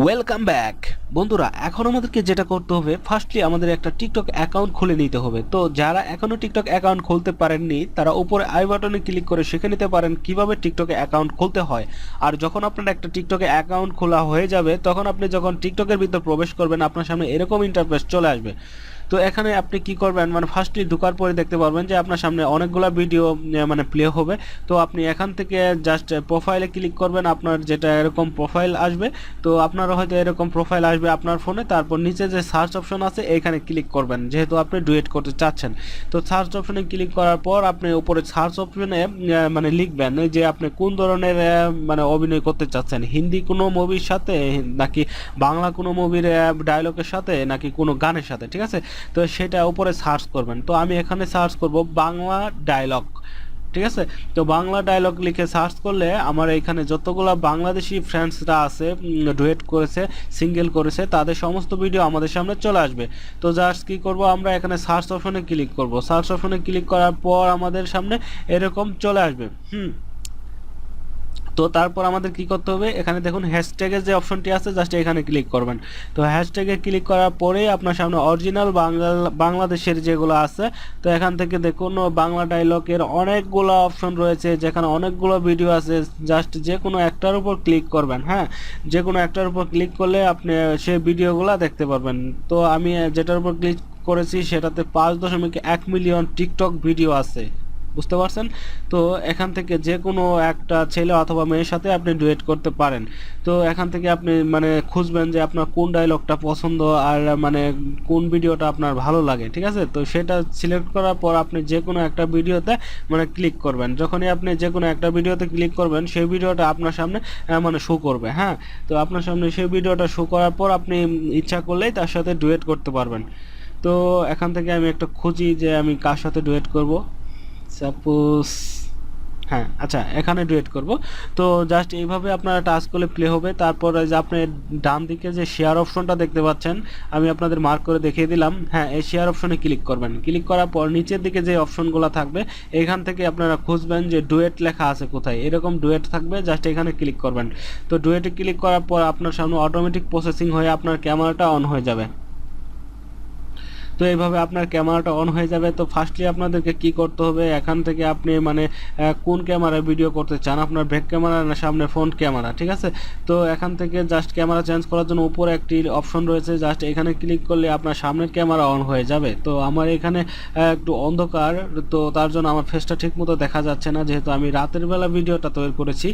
Welcome back বন্ধুরা, এখন আমাদেরকে যেটা করতে হবে ফার্স্টলি আমাদের একটা টিকটক অ্যাকাউন্ট খুলে নিতে হবে। তো যারা এখনও টিকটক অ্যাকাউন্ট খুলতে পারেননি, তারা উপরে আই বাটনে ক্লিক করে শিখে নিতে পারেন কীভাবে টিকটকে অ্যাকাউন্ট খুলতে হয়। আর যখন আপনার একটা টিকটকে অ্যাকাউন্ট খোলা হয়ে যাবে, তখন আপনি যখন টিকটকের ভিতর প্রবেশ করবেন, আপনার সামনে এরকম ইন্টারফেস চলে আসবে। তো এখানে আপনি কি করবেন মানে ফার্স্টলি ঢোকার পরে দেখতে পারবেন যে আপনার সামনে অনেকগুলো ভিডিও মানে প্লে হবে। তো আপনি এখান থেকে জাস্ট প্রোফাইলে ক্লিক করবেন, আপনার যেটা এরকম প্রোফাইল আসবে। তো আপনারও হয়তো এরকম প্রোফাইল আসবে আপনার ফোনে তারপর নিচে যে সার্চ অপশন আছে এখানে ক্লিক করবেন। যেহেতু আপনি ডুয়েট করতে চাচ্ছেন। তো সার্চ অপশনে ক্লিক করার পর আপনি উপরে সার্চ অপশনে মানে লিখবেন যে আপনি কোন ধরনের মানে অভিনয় করতে চাচ্ছেন? হিন্দি কোনো মুভির সাথে, নাকি বাংলা কোনো মুভির ডায়লগের সাথে, নাকি কোনো গানের সাথে? ঠিক আছে? তো সেটা উপরে সার্চ করবেন। তো আমি এখানে সার্চ করব বাংলা ডায়লগ ঠিক আছে? তো বাংলা ডায়লগ লিখে সার্চ করলে আমার এখানে যতগুলো বাংলাদেশি ফ্রেন্ডসরা আছে ডুয়েট করেছে সিঙ্গেল করেছে, তাদের সমস্ত ভিডিও আমাদের সামনে চলে আসবে। তো জাস্ট কি করব আমরা এখানে সার্চ অপশনে ক্লিক করব। সার্চ অপশনে ক্লিক করার পর আমাদের সামনে এরকম চলে আসবে। হুম। তো তারপর আমাদের কি করতে হবে? এখানে দেখুন হ্যাশট্যাগের যে অপশনটি আছে জাস্ট এখানে ক্লিক করবেন। তো হ্যাশট্যাগে ক্লিক করার পরেই আপনার সামনে অরিজিনাল বাংলা, বাংলাদেশের যেগুলো আছে, তো এখান থেকে দেখুন বাংলা ডায়লগের অনেকগুলো অপশন রয়েছে, যেখানে অনেকগুলো ভিডিও আছে জাস্ট যে কোনো একটার উপর ক্লিক করবেন হ্যাঁ? যে কোনো একটার উপর ক্লিক করলে আপনি সেই ভিডিওগুলো দেখতে পারবেন। তো আমি যেটার উপর ক্লিক করেছি, সেটাতে পাঁচ দশমিক এক মিলিয়ন টিকটক ভিডিও আছে। বুঝতে পারছেন? তো এখান থেকে যে কোনো একটা ছেলে অথবা মেয়ের সাথে আপনি ডুয়েট করতে পারেন। তো এখান থেকে আপনি মানে খুঁজবেন যে আপনার কোন ডায়লগটা পছন্দ আর মানে কোন ভিডিওটা আপনার ভালো লাগে, ঠিক আছে? তো সেটা সিলেক্ট করার পর আপনি যে কোনো একটা ভিডিওতে মানে ক্লিক করবেন। যখনই আপনি যে কোনো একটা ভিডিওতে ক্লিক করবেন, সেই ভিডিওটা আপনার সামনে মানে শো করবে হ্যাঁ? তো আপনার সামনে সেই ভিডিওটা শো করার পর আপনি ইচ্ছা করলেই তার সাথে ডুয়েট করতে পারবেন। তো এখান থেকে আমি একটা খুঁজি যে আমি কার সাথে ডুয়েট করব। সাপোজ হ্যাঁ আচ্ছা এখানে ডুয়েট করব। তো জাস্ট এইভাবে আপনারা টাচ করলে প্লে হবে। তারপর যে আপনি ডান দিকে যে শেয়ার অপশনটা দেখতে পাচ্ছেন, আমি আপনাদের মার্ক করে দেখিয়ে দিলাম। হ্যাঁ এই শেয়ার অপশনে ক্লিক করবেন। ক্লিক করার পর নিচের দিকে যে অপশনগুলো থাকবে, এখান থেকে আপনারা খুঁজবেন যে ডুয়েট লেখা আছে কোথায়। এরকম ডুয়েট থাকবে জাস্ট এখানে ক্লিক করবেন। তো ডুয়েটে ক্লিক করার পর আপনার সামনে অটোমেটিক প্রসেসিং হয়ে আপনার ক্যামেরাটা অন হয়ে যাবে। তো এইভাবে আপনার ক্যামেরাটা অন হয়ে যাবে। তো ফার্স্টলি আপনাদেরকে কি করতে হবে? এখান থেকে আপনি মানে কোন ক্যামেরায় ভিডিও করতে চান? আপনার ব্যাক ক্যামেরা না সামনে ফ্রন্ট ক্যামেরা, ঠিক আছে? তো এখান থেকে জাস্ট ক্যামেরা চেঞ্জ করার জন্য উপরে একটি অপশন রয়েছে। জাস্ট এখানে ক্লিক করলে আপনার সামনের ক্যামেরা অন হয়ে যাবে। তো আমার এখানে একটু অন্ধকার, তো তার জন্য আমার ফেসটা ঠিক মতো দেখা যাচ্ছে না। যেহেতু আমি রাতের বেলা ভিডিওটা তৈরি করেছি।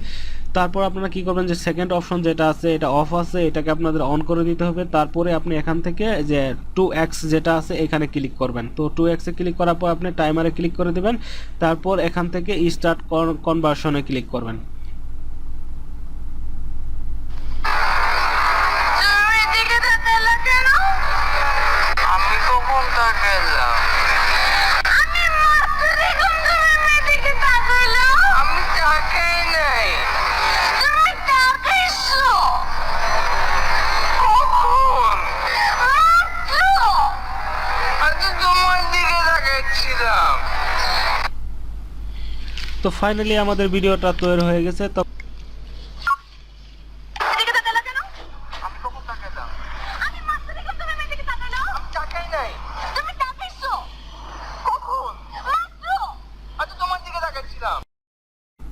তারপর আপনারা কি করবেন যে সেকেন্ড অপশন যেটা আছে, এটা অফ আছে, এটাকে আপনাদের অন করে দিতে হবে। তারপরে আপনি এখান থেকে যে টু এক্স যেটা আছে এখানে ক্লিক করবেন। তো টু এক্সে ক্লিক করার পর আপনি টাইমারে ক্লিক করে দেবেন। তারপর এখান থেকে স্টার্ট কনভার্সনে ক্লিক করবেন। তো ফাইনালি আমাদের ভিডিওটা তৈরি হয়ে গেছে তো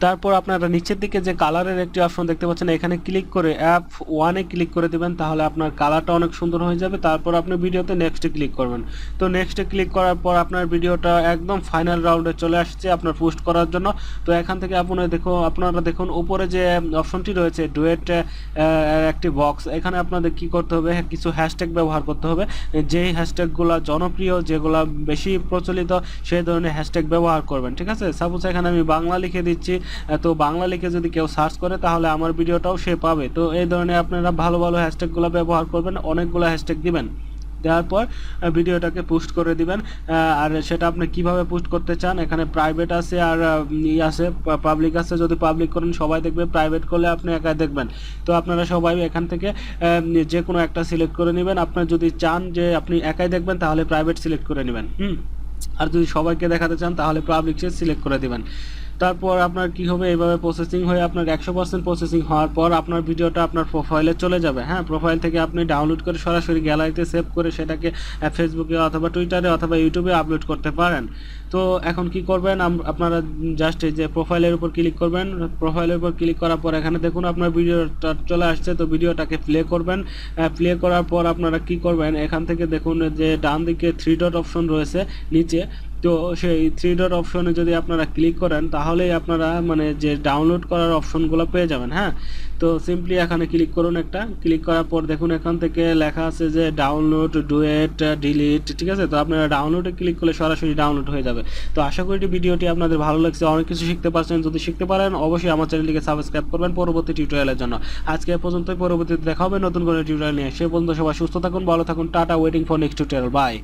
তারপর আপনারা নিচের দিকে যে কালারের একটি অপশন দেখতে পাচ্ছেন, এখানে ক্লিক করে অ্যাপ ওয়ানে ক্লিক করে দিবেন, তাহলে আপনার কালারটা অনেক সুন্দর হয়ে যাবে। তারপর আপনি ভিডিওতে নেক্সটে ক্লিক করবেন। তো নেক্সটে ক্লিক করার পর আপনার ভিডিওটা একদম ফাইনাল রাউন্ডে চলে আসছে আপনার পোস্ট করার জন্য। তো এখান থেকে আপনারা দেখো, আপনারা দেখুন, উপরে যে অপশনটি রয়েছে ডুয়েট একটি বক্স এখানে আপনাদের কি করতে হবে কিছু হ্যাশট্যাগ ব্যবহার করতে হবে। যেই হ্যাশট্যাগুলো জনপ্রিয়, যেগুলো বেশি প্রচলিত, সেই ধরনের হ্যাশট্যাগ ব্যবহার করবেন, ঠিক আছে? সাপোজ এখানে আমি বাংলা লিখে দিচ্ছি তো বাংলা লিখে যদি কেউ সার্চ করে, তাহলে আমার ভিডিওটাও সে পাবে। তো এই ধরনের আপনারা ভালো ভালো হ্যাশট্যাগুলো ব্যবহার করবেন, অনেকগুলো হ্যাশট্যাগ দিবেন। দেওয়ার পর ভিডিওটাকে পোস্ট করে দিবেন। আর সেটা আপনি কীভাবে পোস্ট করতে চান, এখানে প্রাইভেট আছে আর ই আছে পাবলিক আছে। যদি পাবলিক করেন, সবাই দেখবে প্রাইভেট করলে আপনি একাই দেখবেন। তো আপনারা সবাই এখান থেকে যে কোনো একটা সিলেক্ট করে নেবেন। আপনার যদি চান যে আপনি একাই দেখবেন, তাহলে প্রাইভেট সিলেক্ট করে নেবেন। হুম? আর যদি সবাইকে দেখাতে চান, তাহলে পাবলিক সিলেক্ট করে দিবেন। তারপর আপনার কি হবে? এইভাবে প্রসেসিং হয়ে আপনার একশো পার্সেন্ট প্রসেসিং হওয়ার পর আপনার ভিডিওটা আপনার প্রোফাইলে চলে যাবে। হ্যাঁ প্রোফাইল থেকে আপনি ডাউনলোড করে সরাসরি গ্যালারিতে সেভ করে সেটাকে ফেসবুকে অথবা টুইটারে অথবা ইউটিউবে আপলোড করতে পারেন। তো এখন কি করবেন? আপনারা জাস্ট এই যে প্রোফাইলের উপর ক্লিক করবেন। প্রোফাইলের উপর ক্লিক করার পর এখানে দেখুন আপনার ভিডিওটা চলে আসছে। তো ভিডিওটাকে প্লে করবেন। প্লে করার পর আপনারা কি করবেন? এখান থেকে দেখুন যে ডান দিকে থ্রি ডট অপশন রয়েছে, নিচে। তো সেই থ্রি ডট অপশনে যদি আপনারা ক্লিক করেন, তাহলেই আপনারা মানে যে ডাউনলোড করার অপশনগুলো পেয়ে যাবেন হ্যাঁ? তো সিম্পলি এখানে ক্লিক করুন একটা ক্লিক করার পর দেখুন এখান থেকে লেখা আছে যে ডাউনলোড ডুয়েট ডিলিট ঠিক আছে? তো আপনারা ডাউনলোডে ক্লিক করলে সরাসরি ডাউনলোড হয়ে যাবে। তো আশা করি ভিডিওটি আপনাদের ভালো লাগছে, অনেক কিছু শিখতে পারছেন, যদি শিখতে পারেন, অবশ্যই আমার চ্যানেলটিকে সাবস্ক্রাইব করবেন পরবর্তী টিউটোরিয়ালের জন্য। আজকে পর্যন্তই, পরবর্তীতে দেখা হবে নতুন কোনো টিউটোরিয়াল নিয়ে। সে পর্যন্ত সবাই সুস্থ থাকুন, ভালো থাকুন, tata waiting for next tutorial bye